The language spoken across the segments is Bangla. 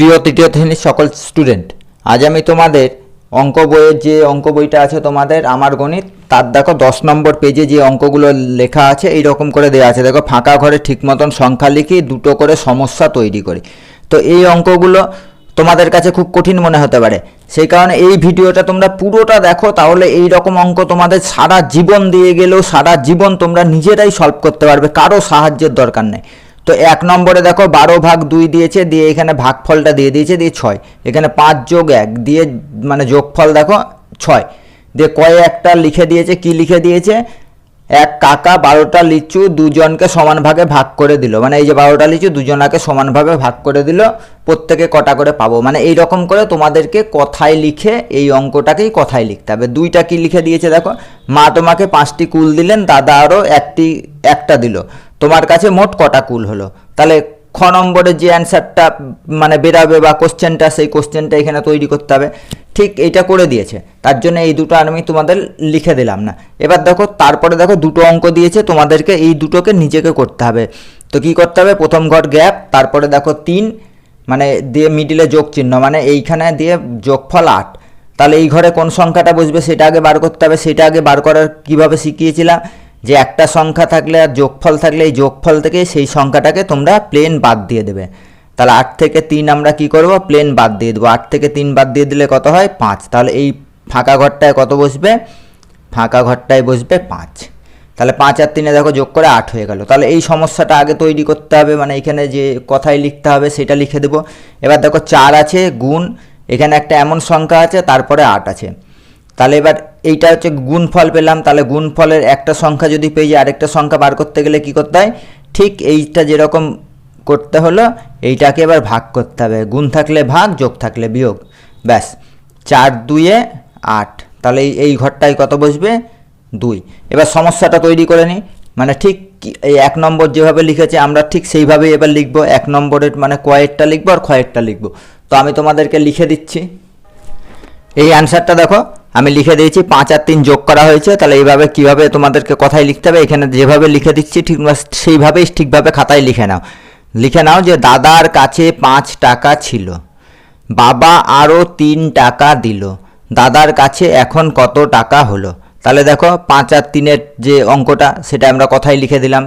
প্রিয় তৃতীয় শ্রেণির সকল স্টুডেন্ট আজ আমি তোমাদের অঙ্ক বইয়ের যে অঙ্ক বইটা আছে তোমাদের, আমার গণিত, তার দেখো দশ নম্বর পেজে যে অঙ্কগুলো লেখা আছে এই রকম করে দেওয়া আছে। দেখো, ফাঁকা ঘরে ঠিক মতন সংখ্যা লিখি, দুটো করে সমস্যা তৈরি করি। তো এই অঙ্কগুলো তোমাদের কাছে খুব কঠিন মনে হতে পারে। সেই কারণে এই ভিডিওটা তোমরা পুরোটা দেখো, তাহলে এই রকম অঙ্ক তোমাদের সারা জীবন দিয়ে গেলেও সারা জীবন তোমরা নিজেরাই সলভ করতে পারবে, কারও সাহায্যের দরকার নেই। তো এক নম্বরে দেখো বারো ভাগ দুই দিয়েছে, দিয়ে এখানে ভাগফলটা দিয়ে দিয়েছে, দিয়ে ছয়। এখানে পাঁচ যোগ এক, দিয়ে মানে যোগফল দেখো ছয়। দিয়ে কয়ে একটা লিখে দিয়েছে, কি লিখে দিয়েছে? এক কাকা বারোটা লিচু দুজনকে সমান ভাগে ভাগ করে দিল। মানে এই যে বারোটা লিচু দুজনাকে সমানভাবে ভাগ করে দিল, প্রত্যেকে কটা করে পাবো? মানে এই রকম করে তোমাদেরকে কথায় লিখে এই অঙ্কটাকেই কথায় লিখতে হবে। দুইটা কি লিখে দিয়েছে দেখো? মা তোমাকে পাঁচটি কুল দিলেন, দাদা আরও একটি, একটা দিল। তোমার কাছে মোট কটা কুল হলো? তাহলে খ নম্বরের যে অ্যান্সারটা মানে বেরাবে বা কোশ্চেনটা সেই কোশ্চেনটা এখানে তৈরি করতে হবে। ঠিক এইটা করে দিয়েছে। তার জন্য এই দুটো আমি তোমাদের লিখে দিলাম না। এবার দেখো, তারপরে দেখো দুটো অঙ্ক দিয়েছে, তোমাদেরকে এই দুটোকে নিজেকে করতে হবে। তো কি করতে হবে? প্রথম ঘর গ্যাপ, তারপরে দেখো তিন মানে দিয়ে মিডিলে যোগ চিহ্ন মানে এইখানে দিয়ে যোগফল আট। তাহলে এই ঘরে কোন সংখ্যাটা বসবে সেটা আগে বার করতে হবে। সেটা আগে বার করার কীভাবে শিখিয়েছিলাম? যে একটা সংখ্যা থাকলে আর যোগফল থাকলে এই যোগফল থেকে সেই সংখ্যাটাকে তোমরা প্লেন বাদ দিয়ে দেবে। তাহলে আট থেকে তিন আমরা কি করব? প্লেন বাদ দিয়ে দেবো। আট থেকে তিন বাদ দিয়ে দিলে কত হয়? পাঁচ। তাহলে এই ফাঁকা ঘরটায় কত বসবে? ফাঁকা ঘরটায় বসবে পাঁচ। তাহলে পাঁচ আর তিনে দেখো যোগ করে আট হয়ে গেল। তাহলে এই সমস্যাটা আগে তৈরি করতে হবে। মানে এখানে যে কথায় লিখতে হবে সেটা লিখে দেবো। এবার দেখো চার আছে, গুণ। এখানে একটা এমন সংখ্যা আছে, তারপরে আট আছে। তাহলে এবার এইটা হচ্ছে গুণফল পেলাম। তাহলে গুণফলের একটা সংখ্যা যদি পেয়ে যাই আরেকটা সংখ্যা বার করতে গেলে কি করতে হয়? ঠিক এইটা যেরকম করতে হলো, এইটাকে এবার ভাগ করতে হবে। গুণ থাকলে ভাগ, যোগ থাকলে বিয়োগ। ব্যাস, চার দুইয়ে আট। তাহলে এই এই ঘরটায় কত বসবে? দুই। এবার সমস্যাটা তৈরি করে নিই মানে ঠিক এই এক নম্বর যেভাবে লিখেছে, আমরা ঠিক সেইভাবেই এবার লিখব। এক নম্বরের মানে কয়েকটা লিখব আর কয়েকটা লিখব। তো আমি তোমাদেরকে লিখে দিচ্ছি। এই অ্যান্সারটা দেখো, আমি লিখে দিয়েছি, পাঁচ আর তিন যোগ করা হয়েছে, তাহলে এইভাবে কীভাবে তোমাদেরকে কথায় লিখতে হবে, এখানে যেভাবে লিখে দিচ্ছি, ঠিক সেইভাবেই ঠিকভাবে খাতায় লিখে নাও। লিখে নাও যে দাদার কাছে পাঁচ টাকা ছিল, বাবা আরও তিন টাকা দিল, দাদার কাছে এখন কত টাকা হলো? তাহলে দেখো, পাঁচ আর তিনের যে অঙ্কটা, সেটা আমরা কথায় লিখে দিলাম।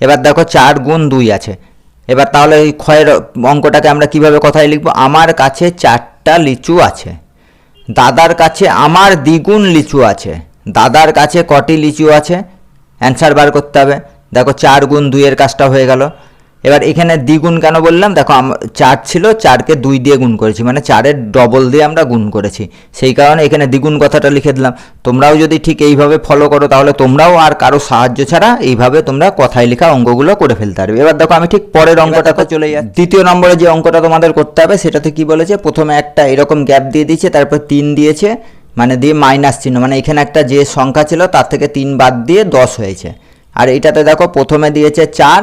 এবার দেখো, চার গুণ দুই আছে। এবার তাহলে এই ক্ষয়ের অঙ্কটাকে আমরা কীভাবে কথায় লিখব? আমার কাছে চারটা লিচু আছে। দাদার কাছে আমার দ্বিগুণ লিচু আছে। দাদার কাছে কটি লিচু আছে? অ্যান্সার বার করতে হবে। দেখো, চার গুণ দুইয়ের কাজটা হয়ে গেল। এবার এখানে দ্বিগুণ কেন বললাম? দেখো চার ছিল চারকে দুই দিয়ে গুণ করেছি মানে চারের ডবল দিয়ে আমরা গুণ করেছি। সেই কারণে এখানে দ্বিগুণ কথাটা লিখে দিলাম। তোমরাও যদি ঠিক এইভাবে ফলো করো তাহলে তোমরাও আর কারও সাহায্য ছাড়া এইভাবে তোমরা কথায় লেখা অঙ্কগুলো করে ফেলতে পারবে। এবার দেখো আমি ঠিক পরের অঙ্কটাতে চলে যাচ্ছি। দ্বিতীয় নম্বরে যে অঙ্কটা তোমাদের করতে হবে সেটাতে কি বলেছে? প্রথমে একটা এরকম গ্যাপ দিয়ে দিয়েছে তারপর তিন দিয়েছে মানে দিয়ে মাইনাস চিহ্ন মানে এখানে একটা যে সংখ্যা ছিল তার থেকে তিন বাদ দিয়ে দশ হয়েছে। আর এইটাতে দেখো প্রথমে দিয়েছে চার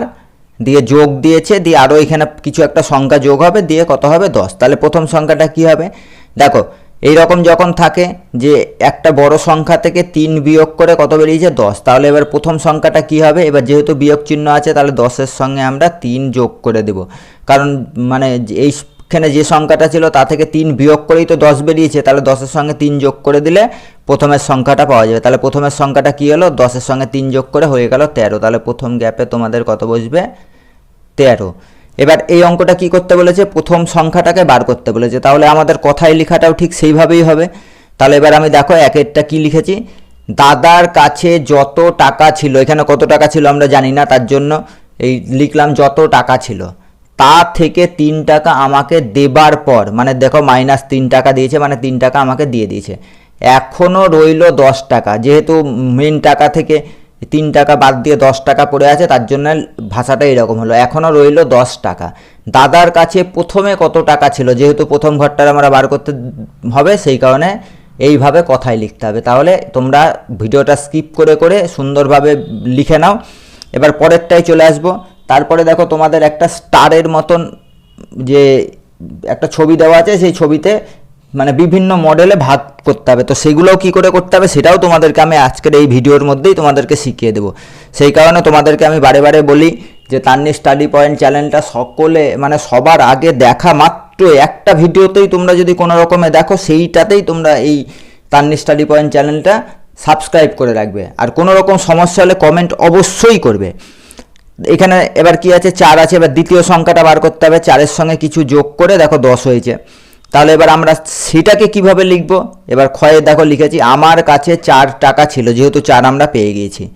দিয়ে যোগ দিয়েছে, দিয়ে আরও এখানে কিছু একটা সংখ্যা যোগ হবে, দিয়ে কত হবে? দশ। তাহলে প্রথম সংখ্যাটা কি হবে? দেখো এই রকম যখন থাকে যে একটা বড় সংখ্যা থেকে তিন বিয়োগ করে কত বেরিয়েছে? দশ। তাহলে এবার প্রথম সংখ্যাটা কি হবে? এবার যেহেতু বিয়োগ চিহ্ন আছে, তাহলে দশের সঙ্গে আমরা তিন যোগ করে দেব। কারণ মানে যে- এইখানে যে সংখ্যাটা ছিল তা থেকে তিন বিয়োগ করেই তো দশ বেরিয়েছে, তাহলে দশের সঙ্গে তিন যোগ করে দিলে প্রথমের সংখ্যাটা পাওয়া যাবে। তাহলে প্রথমের সংখ্যাটা কী হলো? দশের সঙ্গে তিন যোগ করে হয়ে গেল তেরো। তাহলে প্রথম গ্যাপে তোমাদের কত বসবে? তেরো। এবার এই অঙ্কটা কি করতে বলেছে? প্রথম সংখ্যাটাকে বার করতে বলেছে। তাহলে আমাদের কথায় লেখাটাও ঠিক সেইভাবেই হবে। তাহলে এবার আমি দেখো একেরটা কি লিখেছি? দাদার কাছে যত টাকা ছিল, এখানে কত টাকা ছিল আমরা জানি না, তার জন্য এই লিখলাম যত টাকা ছিল। তা থেকে তিন টাকা আমাকে দেবার পর মানে দেখো মাইনাস তিন টাকা দিয়েছে মানে তিন টাকা আমাকে দিয়ে দিয়েছে। এখনও রইল দশ টাকা, যেহেতু মেন টাকা থেকে তিন টাকা বাদ দিয়ে দশ টাকা পড়ে আছে, তার জন্য ভাষাটা এরকম হলো। এখনও রইল দশ টাকা। দাদার কাছে প্রথমে কত টাকা ছিল? যেহেতু প্রথম ঘরটা আমরা বার করতে হবে, সেই কারণে এইভাবে কথায় লিখতে হবে। তাহলে তোমরা ভিডিওটা স্কিপ করে করে সুন্দরভাবে লিখে নাও। এবার পরেরটাই চলে আসব। তারপরে দেখো তোমাদের একটা স্টারের মতন যে একটা ছবি দেওয়া আছে, সেই ছবিতে মানে বিভিন্ন মডেলে ভাগ করতে হবে। তো সেগুলোও কি করে করতে হবে সেটাও তোমাদেরকে আমি আজকের এই ভিডিওর মধ্যেই তোমাদেরকে শিখিয়ে দেবো। সেই কারণে তোমাদেরকে আমি বারে বারে বলি যে তান্নি স্টাডি পয়েন্ট চ্যানেলটা সকলে মানে সবার আগে দেখা মাত্র একটা ভিডিওতেই তোমরা যদি কোনো রকমে দেখো, সেইটাতেই তোমরা এই তান্নি স্টাডি পয়েন্ট চ্যানেলটা সাবস্ক্রাইব করে রাখবে। আর কোনো রকম সমস্যা হলে কমেন্ট অবশ্যই করবে। এখানে এবার কি আছে? চার আছে। এবার দ্বিতীয় সংখ্যাটা বার করতে হবে। চারের সঙ্গে কিছু যোগ করে দেখো দশ হয়েছে। তাহলে এবার আমরা সেটাকে কীভাবে লিখব? এবার ক্ষয়ে দেখো লিখেছি, আমার কাছে চার টাকা ছিল, যেহেতু চার আমরা পেয়ে গিয়েছি।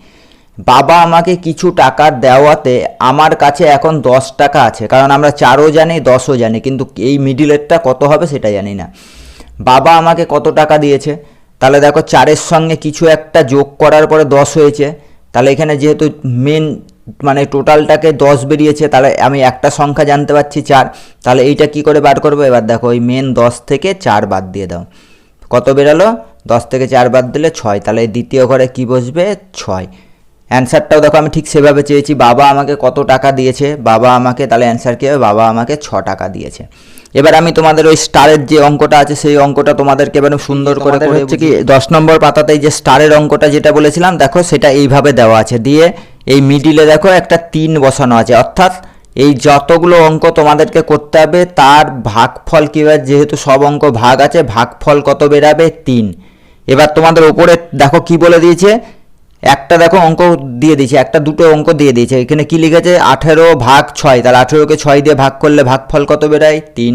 বাবা আমাকে কিছু টাকা দেওয়াতে আমার কাছে এখন দশ টাকা আছে। কারণ আমরা চারও জানি, দশও জানি, কিন্তু এই মিডিলেরটা কত হবে সেটা জানি না। বাবা আমাকে কত টাকা দিয়েছে? তাহলে দেখো চারের সঙ্গে কিছু একটা যোগ করার পরে দশ হয়েছে। তাহলে এখানে যেহেতু মেন মানে টোটালটাকে দশ বেরিয়েছে, তাহলে আমি একটা সংখ্যা জানতে পারছি চার, তাহলে এইটা কি করে বার করব? এবার দেখো, ওই মেন দশ থেকে চার বাদ দিয়ে দাও। কত বেরালো? দশ থেকে চার বাদ দিলে ছয়, তাহলে দ্বিতীয় ঘরে কি বসবে? ছয়। অ্যান্সারটাও দেখো, আমি ঠিক সেভাবে চেয়েছি, বাবা আমাকে কত টাকা দিয়েছে? বাবা আমাকে, তাহলে অ্যান্সার কী হবে? বাবা আমাকে ছ টাকা দিয়েছে। এবার আমি তোমাদের ওই স্টারের যে অঙ্কটা আছে সেই অঙ্কটা তোমাদেরকে এবার সুন্দর করে করে হচ্ছে কি দশ নম্বর পাতাতে এই যে স্টারের অঙ্কটা যেটা বলেছিলাম দেখো সেটা এইভাবে দেওয়া আছে। দিয়ে এই মিডিলে দেখো একটা তিন বসানো আছে। অর্থাৎ এই যতগুলো অঙ্ক তোমাদেরকে করতে হবে তার ভাগফল কীভাবে যেহেতু সব অঙ্ক ভাগ আছে ভাগফল কত বেরাবে? তিন। এবার তোমাদের ওপরে দেখো কি বলে দিয়েছে? একটা দেখো অঙ্ক দিয়ে দিয়েছে, একটা দুটো অঙ্ক দিয়ে দিয়েছে। এখানে কি লিখেছে? আঠেরো ভাগ ছয়, তাহলে আঠেরোকে ছয় দিয়ে ভাগ করলে ভাগফল কত বেরায়? তিন।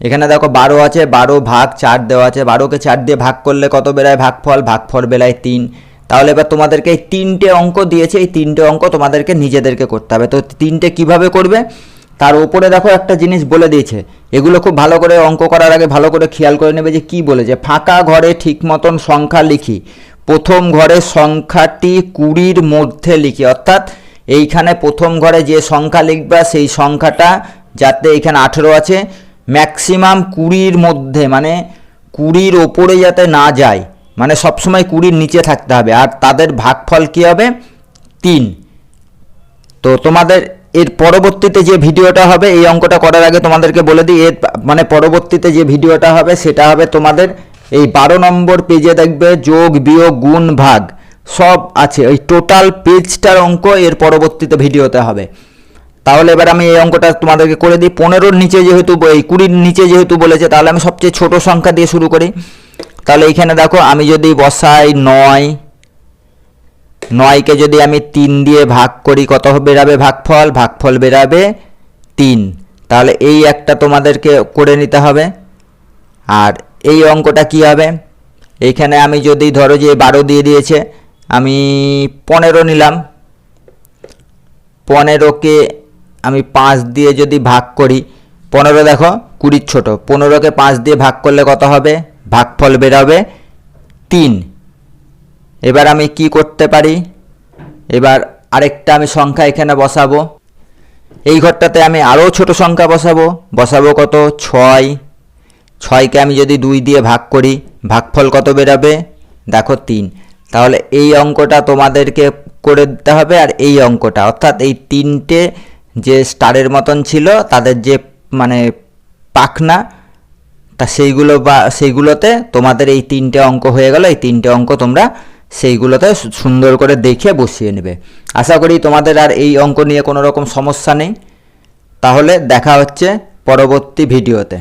এখানে দেখো বারো আছে, বারো ভাগ চার দেওয়া আছে, বারোকে চার দিয়ে ভাগ করলে কত বেরায় ভাগফল? ভাগফল বেলায় তিন। তাহলে এবার তোমাদেরকে এই তিনটে অঙ্ক দিয়েছে, এই তিনটে অঙ্ক তোমাদেরকে নিজেদেরকে করতে হবে। তো তিনটে কীভাবে করবে? তার উপরে দেখো একটা জিনিস বলে দিয়েছে। এগুলো খুব ভালো করে অঙ্ক করার আগে ভালো করে খেয়াল করে নেবে যে কি বলেছে। ফাঁকা ঘরে ঠিক মতন সংখ্যা লিখি। প্রথম ঘরে সংখ্যাটি কুড়ির মধ্যে লিখি। অর্থাৎ এইখানে প্রথম ঘরে যে সংখ্যা লিখবা, সেই সংখ্যাটা যাতে এইখানে আঠেরো আছে ম্যাক্সিমাম কুড়ির মধ্যে মানে কুড়ির ওপরে যাতে না যায় মানে সবসময় কুড়ির নিচে থাকতে হবে। আর তাদের ভাগফল কী হবে? তিন। তো তোমাদের এর পরবর্তীতে যে ভিডিওটা হবে, এই অঙ্কটা করার আগে তোমাদেরকে বলে দিই, এর মানে পরবর্তীতে যে ভিডিওটা হবে, সেটা হবে তোমাদের এই বারো নম্বর পেজে দেখবে যোগ, বিয়োগ, গুণ, ভাগ। সব আছে। ওই টোটাল পেজটার অঙ্ক এর পরবর্তীতে ভিডিওতে হবে। তাহলে এবার আমি এই অঙ্কটা তোমাদেরকে করে দিই। পনেরোর নিচে যেহেতু এই কুড়ির নিচে যেহেতু বলেছে, তাহলে আমি সবচেয়ে ছোট সংখ্যা দিয়ে শুরু করি। তাহলে এইখানে দেখো, আমি যদি বসাই নয়, নয়কে যদি আমি তিন দিয়ে ভাগ করি, কত বেরাবে ভাগফল। ভাগফল বেরাবে তিন। তাহলে এই একটা তোমাদেরকে করে নিতে হবে। আর এই অঙ্কটা কি হবে? এইখানে আমি যদি ধরো যে বারো দিয়ে দিয়েছে, আমি পনেরো নিলাম। পনেরোকে আমি পাঁচ দিয়ে যদি ভাগ করি, পনেরো দেখো, কুড়ির ছোটো। পনেরোকে পাঁচ দিয়ে ভাগ করলে কত হবে? ভাগফল বেরোবে তিন। এবার আমি কি করতে পারি? এবার আরেকটা আমি সংখ্যা এখানে বসাবো। এই ঘরটাতে আমি আরও ছোট সংখ্যা বসাবো। বসাবো কত? ছয়। ছয়কে আমি যদি দুই দিয়ে ভাগ করি, ভাগফল কত বেরাবে? দেখো তিন। তাহলে এই অঙ্কটা তোমাদেরকে করে দিতে হবে আর এই অঙ্কটা। অর্থাৎ এই তিনটে যে স্টারের মতন ছিল, তাদের যে মানে পাখনা, তা সেইগুলো বা, সেইগুলোতে তোমাদের এই তিনটে অঙ্ক হয়ে গেল। এই তিনটে অঙ্ক তোমরা সেইগুলোতে সুন্দর করে দেখে বসিয়ে নেবে। আশা করি তোমাদের আর এই অঙ্ক নিয়ে কোনো রকম সমস্যা নেই। তাহলে দেখা হচ্ছে পরবর্তী ভিডিওতে।